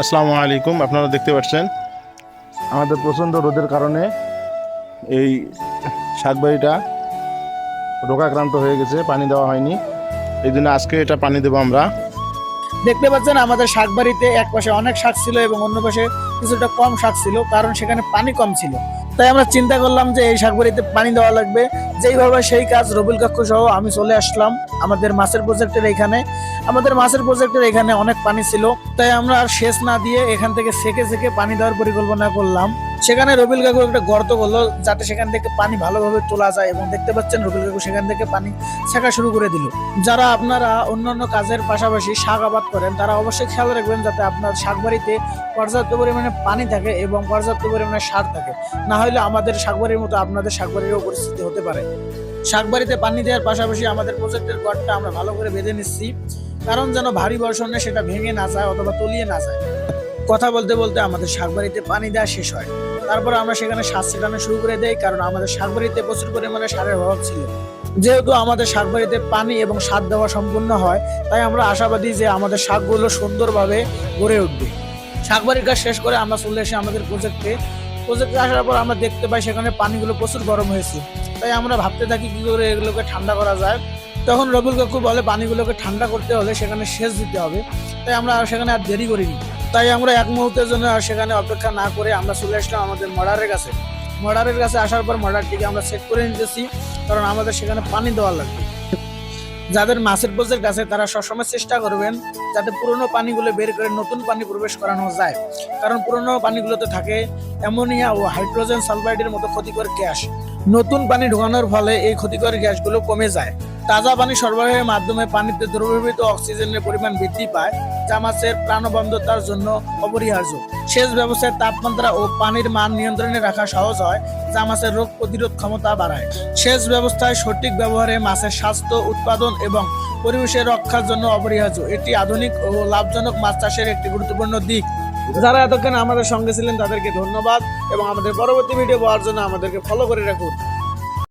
আসসালামু আলাইকুম, আপনারা দেখতে পাচ্ছেন। আমাদের প্রচণ্ড রোদের কারণে এই শাকবাড়িটা রোগাক্রান্ত হয়ে গেছে, পানি দেওয়া হয়নি। এই জন্য আজকে এটা পানি দেবো আমরা। দেখতে পাচ্ছেন, আমাদের শাকবাড়িতে এক পাশে অনেক শাক ছিল এবং অন্য পাশে কিছুটা কম শাক ছিল, কারণ সেখানে পানি কম ছিল। তাই আমরা চিন্তা করলাম যে এই শাকবাড়িতে পানি দেওয়া লাগবে। যেইভাবে সেই কাজ রবিল কাকু সহ আমি চলে আসলাম। আমাদের মাছের প্রজেক্টের এখানে, আমাদের মাছের প্রজেক্টের এখানে অনেক পানি ছিল। তাই আমরা আর সেচ না দিয়ে এখান থেকে সেকে সেকে পানি দেওয়ার পরিকল্পনা করলাম। সেখানে রবিল কাকু একটা গর্ত করল যাতে সেখান থেকে পানি ভালোভাবে তোলা যায় এবং দেখতে পাচ্ছেন রবিল কাকু সেখান থেকে পানি ছেঁকা শুরু করে দিল। যারা আপনারা অন্যান্য কাজের পাশাপাশি শাক আবাদ করেন, তারা অবশ্যই খেয়াল রাখবেন যাতে আপনার শাকবাড়িতে পর্যাপ্ত পরিমাণে পানি থাকে এবং পর্যাপ্ত পরিমাণে সার থাকে। না হলে আমাদের শাকবাড়ির মতো আপনাদের শাকবাড়িরও পরিস্থিতি হতে পারে। শাকবাড়িতে পানি দেওয়ার পাশাপাশি আমাদের প্রজেক্টের গড়টা আমরা ভালো করে বেঁধে নিচ্ছি। কারণ যেন ভারী বর্ষণে সেটা ভেঙে না যায় অথবা তলিয়ে না যায়। কথা বলতে বলতে আমাদের শাকবাড়িতে পানি দেওয়া শেষ হয়। তারপর আমরা সেখানে সার ছিটানো শুরু করে দেই, কারণ আমাদের শাকবাড়িতে প্রচুর পরিমাণে সারের অভাব ছিল। যেহেতু আমাদের শাকবাড়িতে পানি এবং সার দেওয়া সম্পূর্ণ হয়, তাই আমরা আশাবাদী যে আমাদের শাকগুলো সুন্দরভাবে গড়ে উঠবে। শাকবাড়ির কাজ শেষ করে আমরা চলে এসে আমাদের প্রজেক্টে প্রজেক্টে আসার পর আমরা দেখতে পাই সেখানে পানিগুলো প্রচুর গরম হয়েছে। তাই আমরা ভাবতে থাকি কী করে এগুলোকে ঠান্ডা করা যায়। তখন রবিউল কাকু বলে, পানিগুলোকে ঠান্ডা করতে হলে সেখানে সেচ দিতে হবে। তাই আমরা আর সেখানে আর দেরি করিনি। তাই আমরা এক মুহূর্তের জন্য আর সেখানে অপেক্ষা না করে আমরা চলে আসলাম আমাদের মর্ডারের কাছে। মর্ডারের কাছে আসার পর মর্ডারটিকে আমরা চেক করে নিতেছি, কারণ আমাদের সেখানে পানি দেওয়া লাগবে। যাদের মাছের বোঝের আছে, তারা সবসময় চেষ্টা করবেন যাতে পুরনো পানিগুলো বের করে নতুন পানি প্রবেশ করানো যায়। কারণ পুরনো পানিগুলোতে থাকে অ্যামোনিয়া ও হাইড্রোজেন সালফাইডের মতো ক্ষতিকর গ্যাস। নতুন পানি ঢোকানোর ফলে এই ক্ষতিকর গ্যাসগুলো কমে যায়। তাজা পানি সরবরাহের মাধ্যমে পানিতে দ্রবীভূত অক্সিজেনের পরিমাণ বৃদ্ধি পায়, যা মাছের প্রাণবন্ধতার জন্য অপরিহার্য। সেচ ব্যবস্থায় তাপমাত্রা ও পানির মান নিয়ন্ত্রণে রাখা সহজ হয়, যা মাছের রোগ প্রতিরোধ ক্ষমতা বাড়ায়। সেচ ব্যবস্থায় সঠিক ব্যবহারে মাছের স্বাস্থ্য, উৎপাদন এবং পরিবেশের রক্ষার জন্য অপরিহার্য। এটি আধুনিক ও লাভজনক মাছ চাষের একটি গুরুত্বপূর্ণ দিক। যারা এতক্ষণ আমাদের সঙ্গে ছিলেন তাদেরকে ধন্যবাদ এবং আমাদের পরবর্তী ভিডিও পাওয়ার জন্য আমাদেরকে ফলো করে রাখুন।